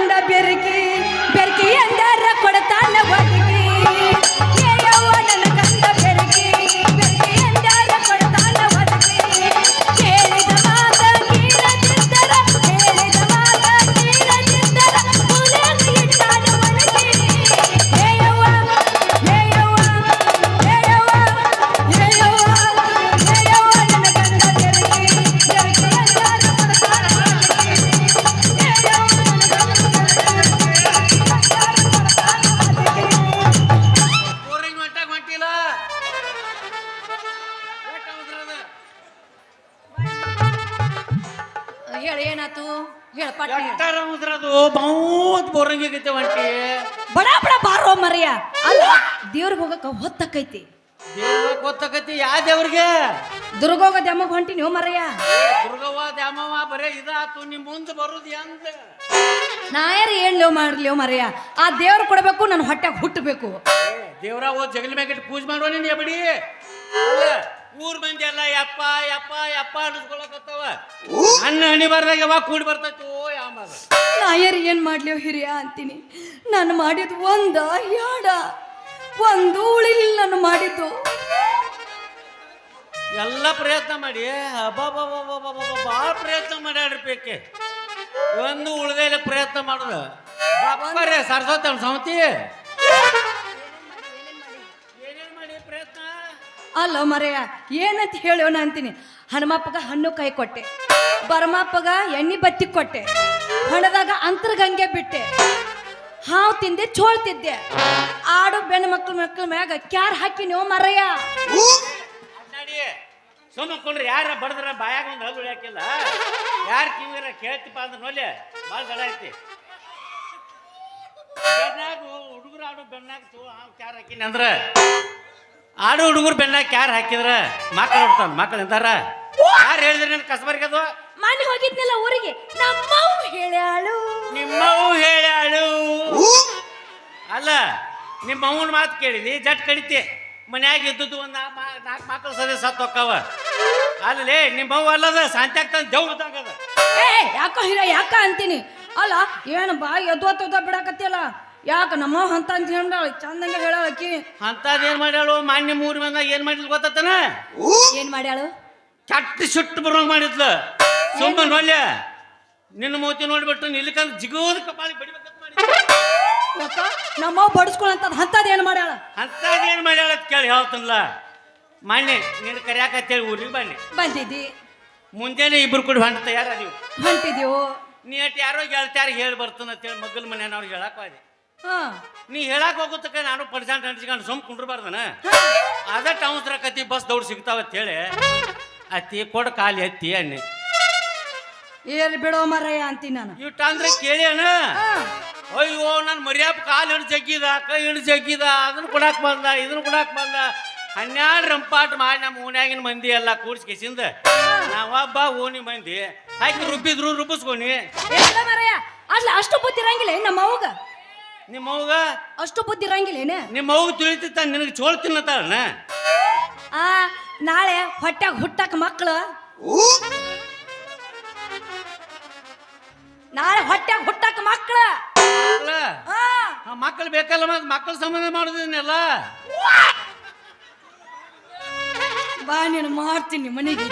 ಕಂಡ ಬೆರಕಿ ಬೆರಕಿ ಏನಾತು ಹೇಳ ಪಟ್ಟ ಎಷ್ಟಾರ ಅವಸರ ಅದು ಬಹುತ್ ಬೋರಂಗಿ ಆಗೈತೆ ಹೊಂಟಿ ಬಡ ಬಡ ಬಾರೋ ಮರಿಯ. ಅಲ್ಲ ದೇವ್ರಿಗೆ ಹೋಗಕ್ಕ ಹೊತ್ತಕ್ಕೈತಿ. ದೇವ್ರ ಗೊತ್ತಾಕತಿ ಯಾ ದೇವ್ರಿಗೆ? ದುರ್ಗೋಗ ದೆಮ್ಮಗ್ ಹೊಂಟಿ ನೀವು ಮರಯ್ಯ ದುರ್ಗವ್ವ ದ್ಯಾಮವ್ವ ಬರೇ ಇದಾತು ನಿಮ್ ಮುಂದೆ ಬರುದು ಎಂದ? ನಾ ಯಾರು ಏನ್ಲೇವ್ ಮಾಡ್ಲೇವ್ ಮರಯ್ಯ ಆ ದೇವ್ರು ಕೊಡಬೇಕು ನನ್ನ ಹೊಟ್ಟೆಗೆ ಹುಟ್ಟಬೇಕು ದೇವ್ರ ಓ ಜಗಲಿ ಮ್ಯಾಗ ಪೂಜೆ ಮಾಡುವ ನೀನ್ ಎಬಡಿ ಊರ್ ಮಂದಿ ಎಲ್ಲ ಯಪ್ಪ ಯಪ್ಪ ಯಪ್ಪ ಅನ್ನಿಸ್ಕೊಳಕತ್ತವ ಅನ್ನ ಹಣಿ ಬರ್ದಾಗ ಯಾವಾಗ ಕೂಡಿ ಬರ್ತೈತಿ ಓ ಯಾಮದ ನಾ ಯಾರು ಏನ್ ಮಾಡ್ಲಿ ಹಿರಿಯ ಅಂತೀನಿ. ನಾನು ಮಾಡಿದ್ ಒಂದ ಯಾಡ ಒಂದು ಉಳಿಲಿಲ್ಲ ನಾನು ಮಾಡಿದ್ದು. ಎಲ್ಲ ಪ್ರಯತ್ನ ಮಾಡಿ. ಭಾಳ ಪ್ರಯತ್ನ ಮಾಡ್ಯಾಡ್ರಿಬೇಕೆ ಒಂದು ಉಳ್ದೈಲ ಪ್ರಯತ್ನ ಮಾಡುದು. ಬಾಪ್ಪರೇ ಸರಸ್ವತಿ ಸೌತಿ. ಅಲ್ಲ ಮರೆಯ ಏನಂತ ಹೇಳೋಣ ಅಂತೀನಿ. ಹನುಮಪ್ಪಗ ಹಣ್ಣು ಕೈ ಕೊಟ್ಟೆ. ಬರಮಪ್ಪಗ ಎಣ್ಣೆ ಬತ್ತಿ ಕೊಟ್ಟೆ. ಹಣದಾಗ ಅಂತರ್ಗಂಗೆ ಬಿಟ್ಟೆ. ಹಾವು ತಿಂದೆ ಚೋಳ್ತಿದ್ದೆ ಆಡು ಬೆಣ್ಣ ಮಕ್ಳ ಮಕ್ಳ ಮ್ಯಾಗ ಕ್ಯಾರ್ ಹಾಕಿ ನೀವು ಮರಯ್ಯ ಸುಮ್ಮಕೊಂಡ್ರೆ ಸುಮ್ಮ ಕೊಂಡ್ರಿ ಯಾರ ಬಡದ್ರ ಬಾಯಾಗ ಒಂದು ಹಲ್ಲು ಹಾಕಿಲ್ಲ ಯಾರು ಕಿವಿರ ಕೇಳ್ತಿಪ್ಪ ಅಂದ್ರೆ ನೋಲೆ ಭಾಳ ದಡ ಐತಿ. ಬೆನ್ನಾಗ ಹುಡುಗರು ಆಡು ಬೆನ್ನಾಗ ಕ್ಯಾರ್ ಹಾಕಿನಿ ಅಂದ್ರ ಆಡು ಹುಡುಗರು ಬೆನ್ನಾಗ ಯಾರು ಹಾಕಿದ್ರ ಮಕ್ಕಳು ಹುಡ್ತಾವ ಮಕ್ಕಳು ಎಂತಾರ? ಯಾರು ಹೇಳಿದ್ರಿ ನನ್ನ ಕಸ ಅದು? ಮನೆ ಹೋಗಿದ್ನಲ್ಲ ಊರಿಗೆ ನಮ್ಮವ್ ಹೇಳ್ಯಾಳು. ನಿಮ್ಮವು ಹೇಳ್ಯಾಳು. ಅಲ್ಲ ನಿಮ್ಮ ಅವನ ಮಾತು ಕೇಳಿದಿ ಜಟ್ ಕಡಿತಿ. ಮನ್ಯಾಗ ಇದ್ದದ್ದು ಒಂದು ನಾಲ್ಕು ಮಕ್ಕಳು ಸದ್ಯ ಸತ್ತು ಹೋಕ್ಕವ ಅಲ್ಲೇ ನಿಮ್ಮ ಅವ್ವ ಅಲ್ಲದ ಶಾಂತಿ ದೇವ್ರು ದೇವ್ ಇದ್ದಂಗದ ಏ ಯಾಕೋ ಹೀರ ಯಾಕ ಅಂತೀನಿ? ಅಲ್ಲ ಏನು ಬಾ ಎದ್ದು ಬಿಡಾಕತ್ತಿಯಲ್ಲ? ಯಾಕ ನಮ್ಮವ್ ಹಂತ ಅಂತ ಹೇಳ ಚಂದಂಗ ಹೇಳಾಕಿ ಹಂತ ಏನ್ ಮಾಡ್ಯಾಳು? ಮಾನ್ಯ ಮೂರು ಮಂದ ಏನು ಮಾಡಿದ್ಲು ಗೊತ್ತಾತನ ಏನ್ ಮಾಡ್ಯಾಳು? ಕೆಟ್ಟ ಸುಟ್ಟು ಬರೋಂಗ್ ಮಾಡಿದ್ಲು. ಸುಮ್ಮನೆ ನೋಡ್ಯ ನಿನ್ನ ಮೂತಿ ನೋಡ್ಬಿಟ್ಟು ನಿಲ್ಕಂದ್ ಜಿಗೋದ ಕಪಾಳಿ ಬಡಿಬೇಕಂತ ಮಾಡಿ ಯಾಕ ನಮ್ಮವ್ ಬಡಿಸ್ಕೊಳಂತದ್ ಅಂತದ್ ಏನ್ ಮಾಡ್ಯಾಳ? ಹಂತ ಏನ್ ಮಾಡ್ಯಾಳ ಅಂತ ಕೇಳಿ ಹೇಳ್ತನ್ಲ ಮಾನ್ಯ ನಿನ್ನ ಕರ್ಯಾಕತ್ತೇಳಿ ಊರಿಗೆ ಬನ್ನಿ. ಬಂದಿದ್ದಿ. ಮುಂಜಾನೆ ಇಬ್ರು ಕೂಡ ಹೊಂಟ ತಯಾರ ನೀವು ಹೊಂಟಿದೀವು ನೀ ಅಟ್ ಯಾರೋ ಗೆಳತ್ಯಾರಿಗೆ ಹೇಳಿ ಬರ್ತಾನ ಅಂತೇಳಿ ಮಗ್ಗಲ ಮನೆಯವ್ರಿಗೆ ಹೇಳಕ್ ಹೋದೆ. ನೀ ಹೇಳಕ್ ಹೋಗುತ್ತಕ ನಾನು ಪರ್ಸೆಂಟ್ ಅಂಟಿಸ್ಕೊಂಡು ಸುಮ್ ಕುಂಡ್ರಬಾರ್ದನ? ಅದಟ್ಟು ಅವಸರ ಕತಿ ಬಸ್ ದೌಡ್ ಸಿಗ್ತಾವ ಅಂತ ಹೇಳಿ. ಅತ್ತಿ ಕೊಡ ಕಾಲಿ ಎತ್ತಿ ಅನ್ನಿ. ಏನ್ ಬಿಡೋ ಮರಯ್ಯ ಅಂತೀನಿ ನಾನು. ಇವ್ ಅಂದ್ರೆ ಕೇಳಿ ಅಣ್ಣ ಅಯ್ಯೋ ನನ್ನ ಮರ್ಯಾಪ ಕಾಲು ಹಿಡಿದು ಜಗ್ಗಿದ ಕೈ ಹಿಡಿದು ಜಗ್ಗಿದ ಅದನ್ನ ಕೊಡಕ್ ಬಂದ ಇದನ್ನ ಕೊಡಕ್ ಬಂದ. ಹನ್ನೆರಡು ರಂಪಾಟ್ ಮಾಡಿ ನಮ್ಮ ಊನ್ಯಾಗಿನ ಮಂದಿ ಎಲ್ಲ ಕೂಡ್ಸ್ಕೇಸಿಂದ ನಾವೊಬ್ಬ ಓಣಿ ಮಂದಿ. ಹಾಕಿ ರುಬ್ಬಿದ್ರು ರುಬ್ಬಿಸ್ಕೊನಿ ಅಲ್ಲ ಅಷ್ಟು ಬುದ್ಧಿರಂಗಿಲ್ಲ ನಮ್ಮ ಅವ್ಗ? ನಿಮ್ಮ ಅವ್ಗ ಅಷ್ಟು ಬುದ್ಧಿ ಇರಂಗಿಲ್ಲ ಏನ ನಿಮ್ಮ ಅವ್ಗ ತಿಳಿತಿತ್ತ ನಿನಗೆ ಚೋಳ್ ತಿನ್ನತ್ತಾಳಣ್ಣ ಆ ನಾಳೆ ಹೊಟ್ಯಾಗ ಹುಟ್ಟಕ್ ಮಕ್ಳು. ನಾಳೆ ಹೊಟ್ಯಾಗ ಹುಟ್ಟಕ್ ಮಕ್ಳು. ಅಲ್ಲ ಆ, ಮಕ್ಕಳು ಬೇಕಲ್ಲ ಮತ್ತೆ ಮಕ್ಕಳ ಸಂಬಂಧ ಮಾಡೋದನ್ನೆಲ್ಲ? ಬಾ ನೀನು ಮಾಡ್ತೀನಿ ಮನೆಗೆ.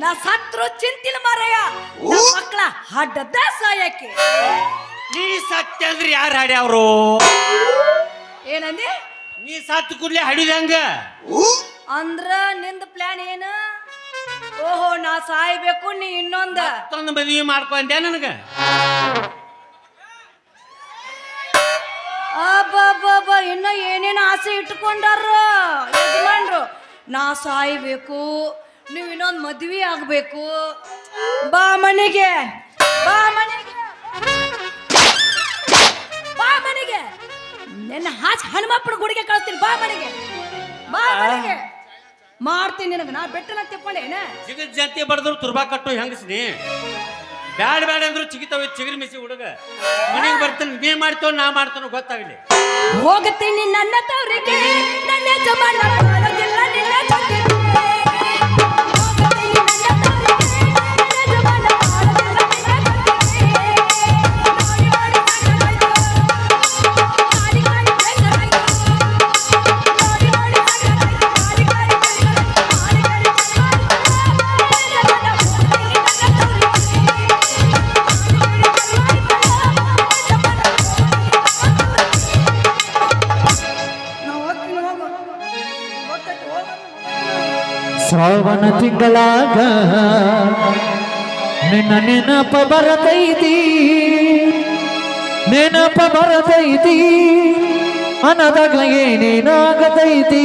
ನಾ ಸತ್ರು ಚಿಂತಿನ ಮಾರಯ್ಯ ಮಕ್ಕಳ ಮಕ್ಳ ಹಡ್ಡದ ಸಾಯಕ್ಕೆ. ನೀ ಸತ್ಯ ಅಂದ್ರೆ ಯಾರು ಹಾಡ್ಯಾವ್ರು? ಏನಂದಿ? ನೀ ಸತ್ ಕೂಡ್ಲೆ ಹಡಿದಂಗ? ಅಂದ್ರ ನಿಂದ ಪ್ಲಾನ್ ಏನು? ಓಹೋ ನಾ ಸಾಯ್ಬೇಕು ನೀ ಇನ್ನೊಂದ. ಮತ್ತೊಂದು ಮದುವೆ ಮಾಡ್ಕೊಂಡೆ ನನಗ? ಅಬ್ಬಬ್ಬಬ್ಬ ಇನ್ನ ಏನೇನು ಆಸೆ ಇಟ್ಕೊಂಡಾರ? ಯಜಮಾನ್ರು ನಾ ಸಾಯ್ಬೇಕು. ನೀವು ಇನ್ನೊಂದು ಮದ್ವೆ ಆಗಬೇಕು. ಬಾ ಮನೆಗೆ. ಬಾ ಮನೆಗೆ. ಬಾ ಮನೆಗೆ. ನಿನ್ನ ಹಾಚ್ ಹನುಮಪ್ಪನ ಗುಡಿಗೆ ಕಳಿಸ್ತೀನಿ. ಬಾ ಮನೆಗೆ. ಬಾ ಮನೆಗೆ. ಮಾಡ್ತೀನಿ ನಿನಗೆ. ನಾ ಬೆಟ್ಟನ ತಿಪ್ಪಳೇನ ಜಿಗದ್ ಜಾತಿ ಬಡದ್ರು ತುರ್ಬಾ ಕಟ್ಟು ಹೆಂಗಸ್ನಿ? ಬ್ಯಾಡ ಬ್ಯಾಡ ಅಂದ್ರು ಚಿಗಿತಾವ ಚಿಗಿರಿ ಮಿಸಿ ಹುಡುಗ. ಮನೆಗೆ ಬರ್ತೀನಿ ನೀ ಮಾಡ್ತೋ ನಾ ಮಾಡ್ತಾನೋ ಗೊತ್ತಾಗಲಿ. ಹೋಗ್ತೀನಿ ನನ್ನ ತವರಿಗೆ. ನನ್ನ ಯಜಮಾನ ಮಾಡೋದಿಲ್ಲ ನಿನ್ನ ಶ್ರಾವಣ ತಿಂಗಳಾಗ ನಿನ್ನ ನೆನಪ ಬರತೈತಿ ನೆನಪ ಬರತೈತಿ ಅನದಾಗ ಏನೇನಾಗತೈತಿ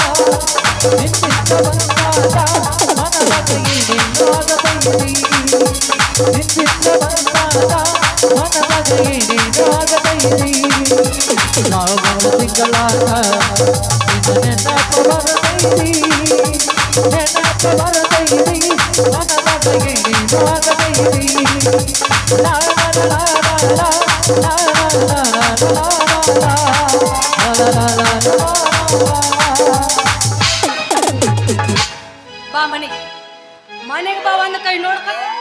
la la la la la ಮನೆಗೆ ಬಾ ಒಂದು ಕೈ ನೋಡ್ಕೊಂಡು